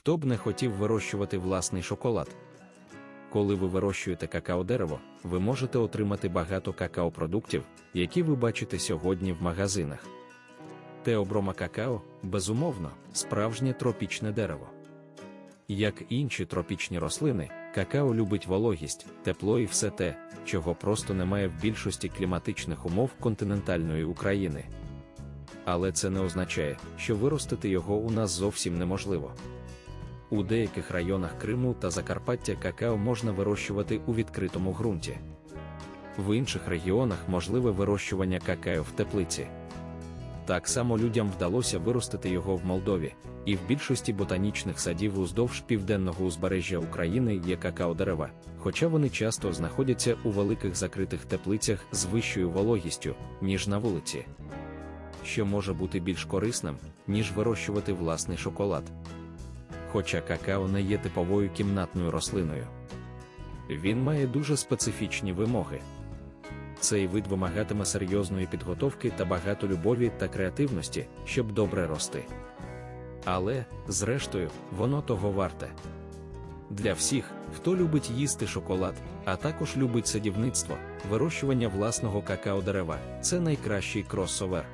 Хто б не хотів вирощувати власний шоколад? Коли ви вирощуєте какао-дерево, ви можете отримати багато какао-продуктів, які ви бачите сьогодні в магазинах. Теоброма какао, безумовно, справжнє тропічне дерево. Як і інші тропічні рослини, какао любить вологість, тепло і все те, чого просто немає в більшості кліматичних умов континентальної України. Але це не означає, що виростити його у нас зовсім неможливо. У деяких районах Криму та Закарпаття какао можна вирощувати у відкритому ґрунті. В інших регіонах можливе вирощування какао в теплиці. Так само людям вдалося виростити його в Молдові, і в більшості ботанічних садів уздовж південного узбережжя України є какао-дерева, хоча вони часто знаходяться у великих закритих теплицях з вищою вологістю, ніж на вулиці. Що може бути більш корисним, ніж вирощувати власний шоколад. Хоча какао не є типовою кімнатною рослиною. Він має дуже специфічні вимоги. Цей вид вимагатиме серйозної підготовки та багато любові та креативності, щоб добре рости. Але, зрештою, воно того варте. Для всіх, хто любить їсти шоколад, а також любить садівництво, вирощування власного какао-дерева це найкращий кросовер.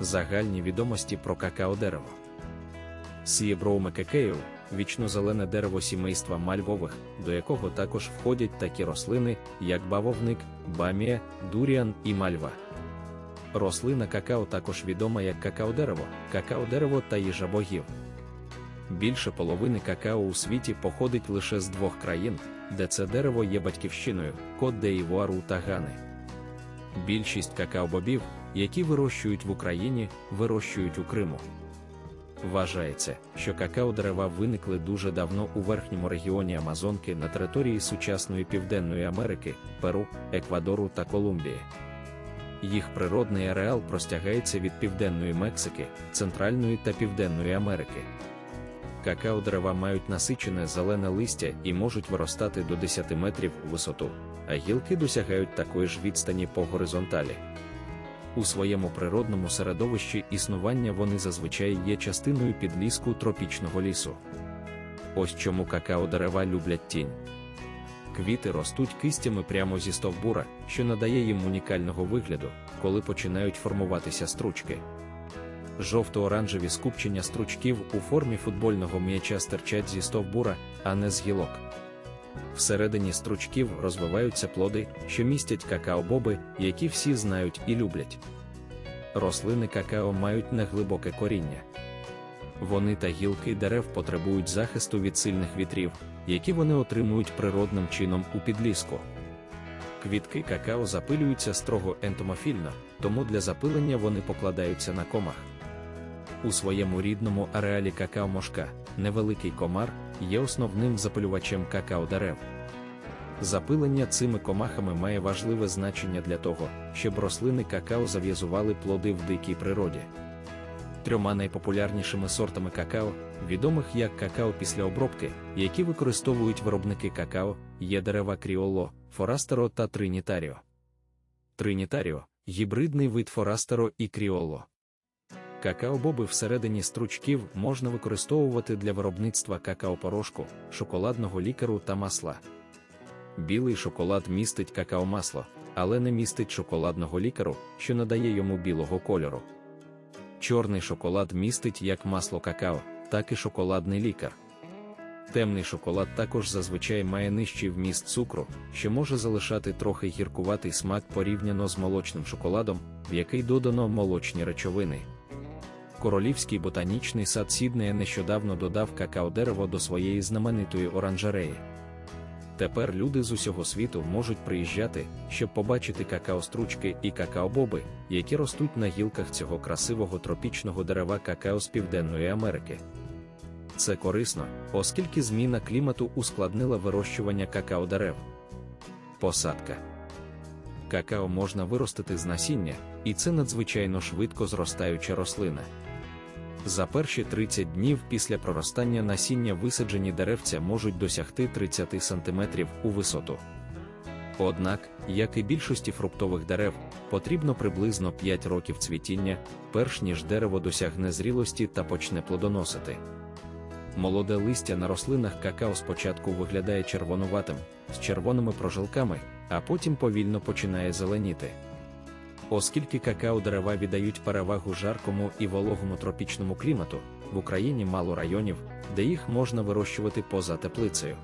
Загальні відомості про какао-дерево. Сієброуме кекею вічно-зелене дерево сімейства мальвових, до якого також входять такі рослини, як бавовник, бамія, дуріан і мальва. Рослина какао також відома як какао-дерево, какао-дерево та їжа богів. Більше половини какао у світі походить лише з двох країн, де це дерево є батьківщиною кот де івуару та Гани. Більшість какао-бобів, які вирощують в Україні, вирощують у Криму. Вважається, що какао-дерева виникли дуже давно у верхньому регіоні Амазонки на території сучасної Південної Америки, Перу, Еквадору та Колумбії. Їх природний ареал простягається від Південної Мексики, Центральної та Південної Америки. Какао-дерева мають насичене зелене листя і можуть виростати до 10 метрів у висоту, а гілки досягають такої ж відстані по горизонталі. У своєму природному середовищі існування вони зазвичай є частиною підліску тропічного лісу. Ось чому какао-дерева люблять тінь. Квіти ростуть кистями прямо зі стовбура, що надає їм унікального вигляду, коли починають формуватися стручки. Жовто-оранжеві скупчення стручків у формі футбольного м'яча стирчать зі стовбура, а не з гілок. Всередині стручків розвиваються плоди, що містять какао-боби, які всі знають і люблять. Рослини какао мають неглибоке коріння. Вони та гілки дерев потребують захисту від сильних вітрів, які вони отримують природним чином у підліску. Квітки какао запилюються строго ентомофільно, тому для запилення вони покладаються на комах. У своєму рідному ареалі какао-мошка, невеликий комар, є основним запилювачем какао-дерев. Запилення цими комахами має важливе значення для того, щоб рослини какао зав'язували плоди в дикій природі. Трьома найпопулярнішими сортами какао, відомих як какао після обробки, які використовують виробники какао, є дерева кріоло, форастеро та тринітаріо. Тринітаріо гібридний вид форастеро і кріоло. Какао-боби всередині стручків можна використовувати для виробництва какао-порошку, шоколадного лікару та масла. Білий шоколад містить какао-масло, але не містить шоколадного лікару, що надає йому білого кольору. Чорний шоколад містить як масло какао, так і шоколадний лікар. Темний шоколад також зазвичай має нижчий вміст цукру, що може залишати трохи гіркуватий смак порівняно з молочним шоколадом, в який додано молочні речовини. Королівський ботанічний сад Сіднея нещодавно додав какао-дерево до своєї знаменитої оранжереї. Тепер люди з усього світу можуть приїжджати, щоб побачити какао-стручки і какао-боби, які ростуть на гілках цього красивого тропічного дерева какао з Південної Америки. Це корисно, оскільки зміна клімату ускладнила вирощування какао-дерев. Посадка какао можна виростити з насіння, і це надзвичайно швидко зростаюча рослина. За перші 30 днів після проростання насіння висаджені деревця можуть досягти 30 см у висоту. Однак, як і більшості фруктових дерев, потрібно приблизно 5 років цвітіння, перш ніж дерево досягне зрілості та почне плодоносити. молоде листя на рослинах какао спочатку виглядає червонуватим, з червоними прожилками, а потім повільно починає зеленіти. Оскільки какао дерева віддають перевагу жаркому і вологому тропічному клімату, в Україні мало районів, де їх можна вирощувати поза теплицею.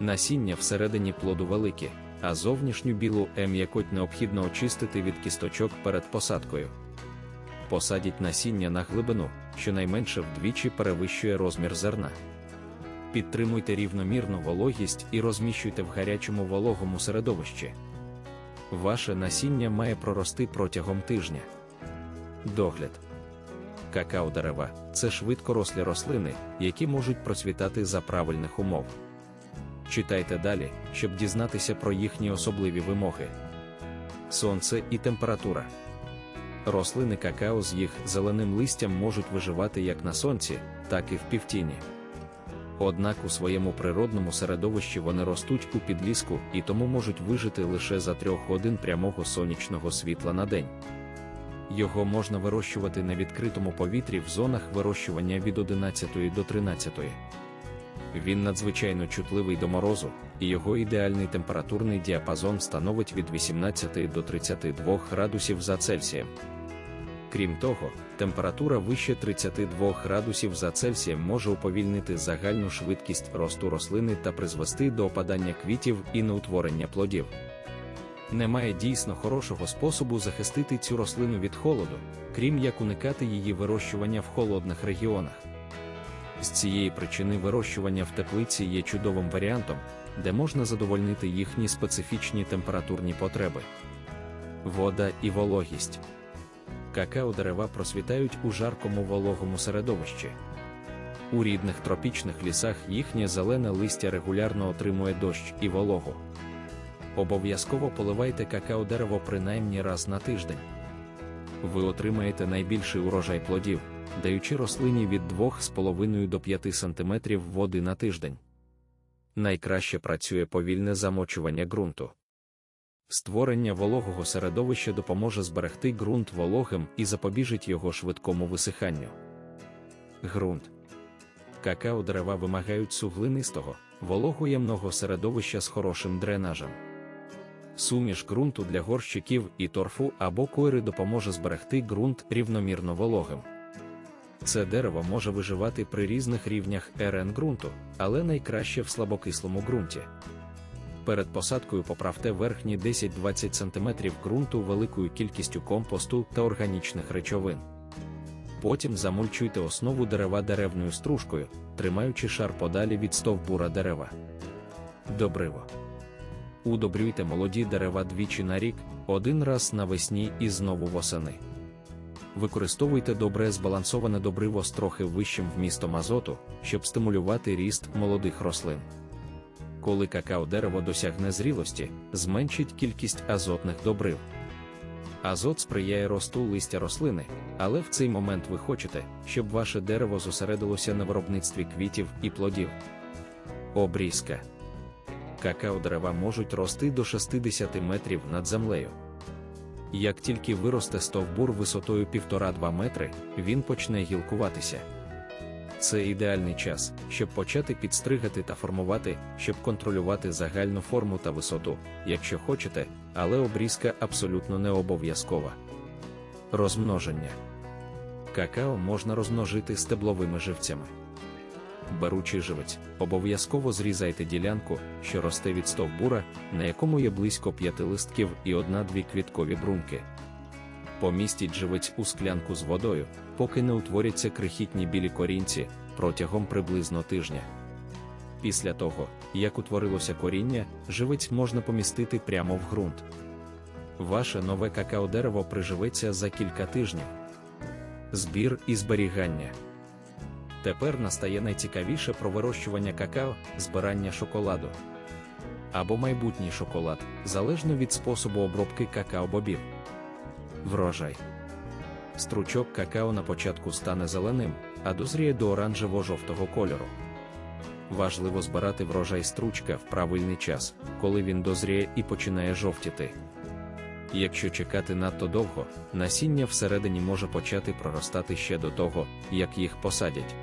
Насіння всередині плоду великі, а зовнішню білу м'якоть необхідно очистити від кісточок перед посадкою. Посадіть насіння на глибину, щонайменше вдвічі перевищує розмір зерна. Підтримуйте рівномірну вологість і розміщуйте в гарячому вологому середовищі. Ваше насіння має прорости протягом тижня. Догляд. Какао дерева це швидкорослі рослини, які можуть процвітати за правильних умов. Читайте далі, щоб дізнатися про їхні особливі вимоги. Сонце і температура. Рослини какао з їх зеленим листям можуть виживати як на сонці, так і в півтіні. Однак у своєму природному середовищі вони ростуть у підліску і тому можуть вижити лише за трьох годин прямого сонячного світла на день. Його можна вирощувати на відкритому повітрі в зонах вирощування від 11 до 13. Він надзвичайно чутливий до морозу, і його ідеальний температурний діапазон становить від 18 до 32 градусів за Цельсієм. Крім того, температура вище 32 градусів за Цельсієм може уповільнити загальну швидкість росту рослини та призвести до опадання квітів і неутворення плодів. Немає дійсно хорошого способу захистити цю рослину від холоду, крім як уникати її вирощування в холодних регіонах. З цієї причини вирощування в теплиці є чудовим варіантом, де можна задовольнити їхні специфічні температурні потреби. Вода і вологість. Какао дерева просвітають у жаркому вологому середовищі. У рідних тропічних лісах їхнє зелене листя регулярно отримує дощ і вологу. Обов'язково поливайте какао дерево принаймні раз на тиждень. Ви отримаєте найбільший урожай плодів, даючи рослині від 2,5 до 5 см води на тиждень. Найкраще працює повільне замочування ґрунту. Створення вологого середовища допоможе зберегти ґрунт вологим і запобіжить його швидкому висиханню. Ґрунт. Какао дерева вимагають суглинистого, вологоємного середовища з хорошим дренажем. Суміш ґрунту для горщиків і торфу або койри допоможе зберегти ґрунт рівномірно вологим. Це дерево може виживати при різних рівнях РН ґрунту, але найкраще в слабокислому ґрунті. Перед посадкою поправте верхні 10-20 см ґрунту великою кількістю компосту та органічних речовин. Потім замульчуйте основу дерева деревною стружкою, тримаючи шар подалі від стовбура дерева. Добриво. Удобрюйте молоді дерева двічі на рік, один раз навесні і знову восени. Використовуйте добре збалансоване добриво з трохи вищим вмістом азоту, щоб стимулювати ріст молодих рослин. Коли какао дерево досягне зрілості, зменшить кількість азотних добрив. Азот сприяє росту листя рослини, але в цей момент ви хочете, щоб ваше дерево зосередилося на виробництві квітів і плодів. Обрізка. Какао дерева можуть рости до 60 метрів над землею. Як тільки виросте стовбур висотою 1,5-2 метри, він почне гілкуватися. Це ідеальний час, щоб почати підстригати та формувати, щоб контролювати загальну форму та висоту, якщо хочете, але обрізка абсолютно не обов'язкова. Розмноження какао можна розмножити стебловими живцями. Беручи живець, обов'язково зрізайте ділянку, що росте від стовбура, на якому є близько п'яти листків і одна-дві квіткові брунки. Помістіть живець у склянку з водою, поки не утворяться крихітні білі корінці протягом приблизно тижня. Після того, як утворилося коріння, живець можна помістити прямо в ґрунт. Ваше нове какао дерево приживеться за кілька тижнів. Збір і зберігання. Тепер настає найцікавіше про вирощування какао, збирання шоколаду або майбутній шоколад, залежно від способу обробки какао-бобів. Врожай. Стручок какао на початку стане зеленим, а дозріє до оранжево-жовтого кольору. Важливо збирати врожай стручка в правильний час, коли він дозріє і починає жовтіти. Якщо чекати надто довго, насіння всередині може почати проростати ще до того, як їх посадять.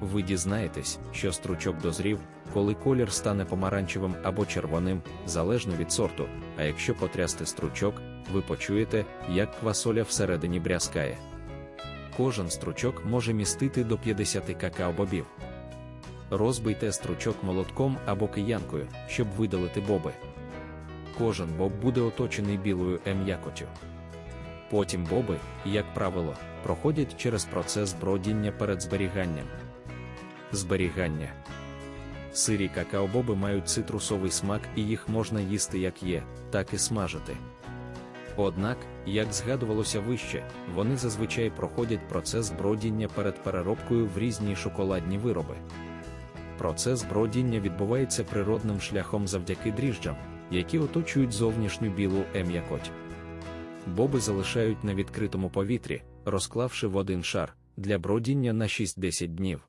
Ви дізнаєтесь, що стручок дозрів, коли колір стане помаранчевим або червоним, залежно від сорту, а якщо потрясти стручок, ви почуєте, як квасоля всередині брязкає. Кожен стручок може містити до 50 какао-бобів. Розбийте стручок молотком або киянкою, щоб видалити боби. Кожен боб буде оточений білою м'якотю. Потім боби, як правило, проходять через процес бродіння перед зберіганням. Зберігання. Сирі какао-боби мають цитрусовий смак і їх можна їсти як є, так і смажити. Однак, як згадувалося вище, вони зазвичай проходять процес бродіння перед переробкою в різні шоколадні вироби. Процес бродіння відбувається природним шляхом завдяки дріжджам, які оточують зовнішню білу ем'якоть. Боби залишають на відкритому повітрі, розклавши в один шар для бродіння на 6-10 днів.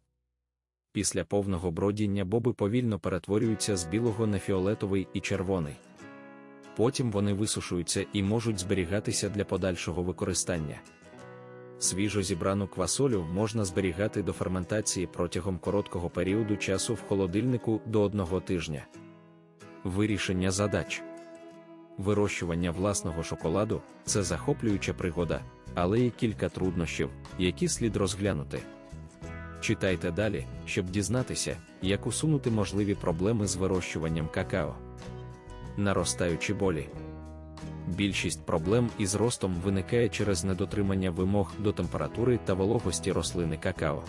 Після повного бродіння боби повільно перетворюються з білого на фіолетовий і червоний. Потім вони висушуються і можуть зберігатися для подальшого використання. Свіжо зібрану квасолю можна зберігати до ферментації протягом короткого періоду часу в холодильнику до одного тижня. Вирішення задач вирощування власного шоколаду це захоплююча пригода, але є кілька труднощів, які слід розглянути. Читайте далі, щоб дізнатися, як усунути можливі проблеми з вирощуванням какао. Наростаючі болі. Більшість проблем із ростом виникає через недотримання вимог до температури та вологості рослини какао.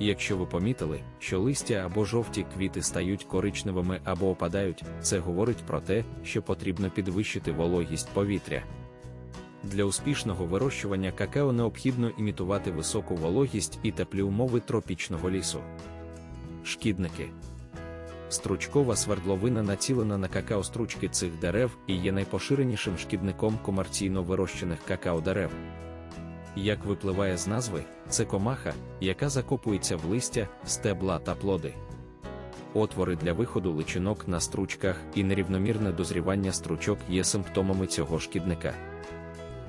Якщо ви помітили, що листя або жовті квіти стають коричневими або опадають, це говорить про те, що потрібно підвищити вологість повітря. Для успішного вирощування какао необхідно імітувати високу вологість і теплі умови тропічного лісу. Шкідники Стручкова свердловина націлена на какао-стручки цих дерев і є найпоширенішим шкідником комерційно вирощених какао-дерев. Як випливає з назви, це комаха, яка закопується в листя, стебла та плоди. Отвори для виходу личинок на стручках і нерівномірне дозрівання стручок є симптомами цього шкідника.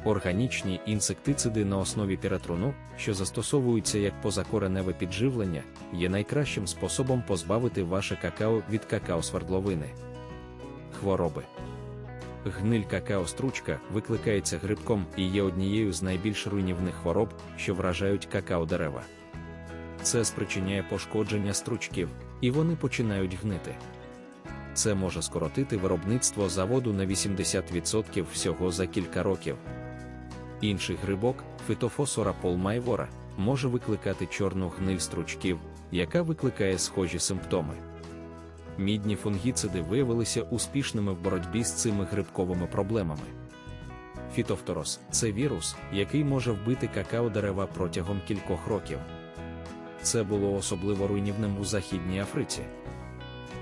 Органічні інсектициди на основі піратруну, що застосовуються як позакореневе підживлення, є найкращим способом позбавити ваше какао від какао-свердловини. Хвороби. Гниль какао-стручка викликається грибком і є однією з найбільш руйнівних хвороб, що вражають какао-дерева. Це спричиняє пошкодження стручків, і вони починають гнити. Це може скоротити виробництво заводу на 80% всього за кілька років. Інший грибок, фитофосора полмайвора, може викликати чорну гниль стручків, яка викликає схожі симптоми. Мідні фунгіциди виявилися успішними в боротьбі з цими грибковими проблемами. Фітофторос це вірус, який може вбити какао-дерева протягом кількох років. Це було особливо руйнівним у Західній Африці.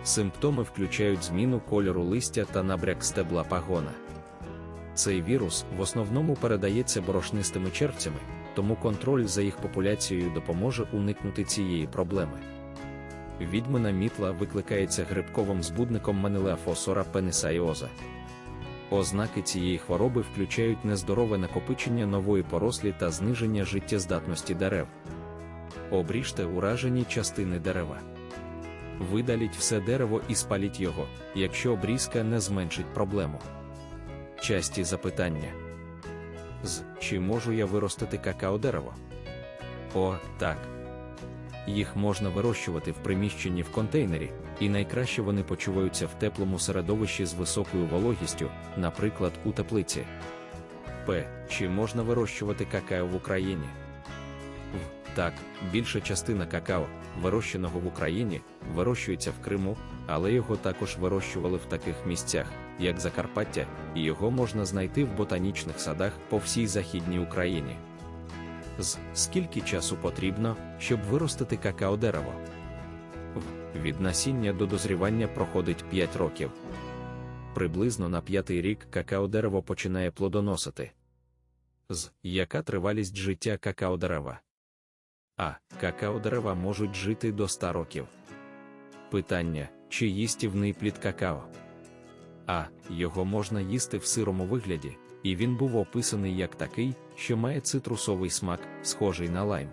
Симптоми включають зміну кольору листя та набряк стебла пагона. Цей вірус в основному передається борошнистими червцями, тому контроль за їх популяцією допоможе уникнути цієї проблеми. Відьмина мітла викликається грибковим збудником манилеафосора пенисайоза. Ознаки цієї хвороби включають нездорове накопичення нової порослі та зниження життєздатності дерев. Обріжте уражені частини дерева. Видаліть все дерево і спаліть його, якщо обрізка не зменшить проблему. Часті запитання. З чи можу я виростити какао-дерево? О, так. Їх можна вирощувати в приміщенні в контейнері, і найкраще вони почуваються в теплому середовищі з високою вологістю, наприклад, у теплиці. П. Чи можна вирощувати какао в Україні? В. Так, більша частина какао, вирощеного в Україні, вирощується в Криму, але його також вирощували в таких місцях, як Закарпаття, і його можна знайти в ботанічних садах по всій Західній Україні. З скільки часу потрібно, щоб виростити какао-дерево? В. Від насіння до дозрівання проходить 5 років. Приблизно на п'ятий рік какао-дерево починає плодоносити. З. Яка тривалість життя какао-дерева? А. Какао-дерева можуть жити до 100 років. Питання: чи їстівний плід какао? А. Його можна їсти в сирому вигляді, і він був описаний як такий, що має цитрусовий смак, схожий на лайм.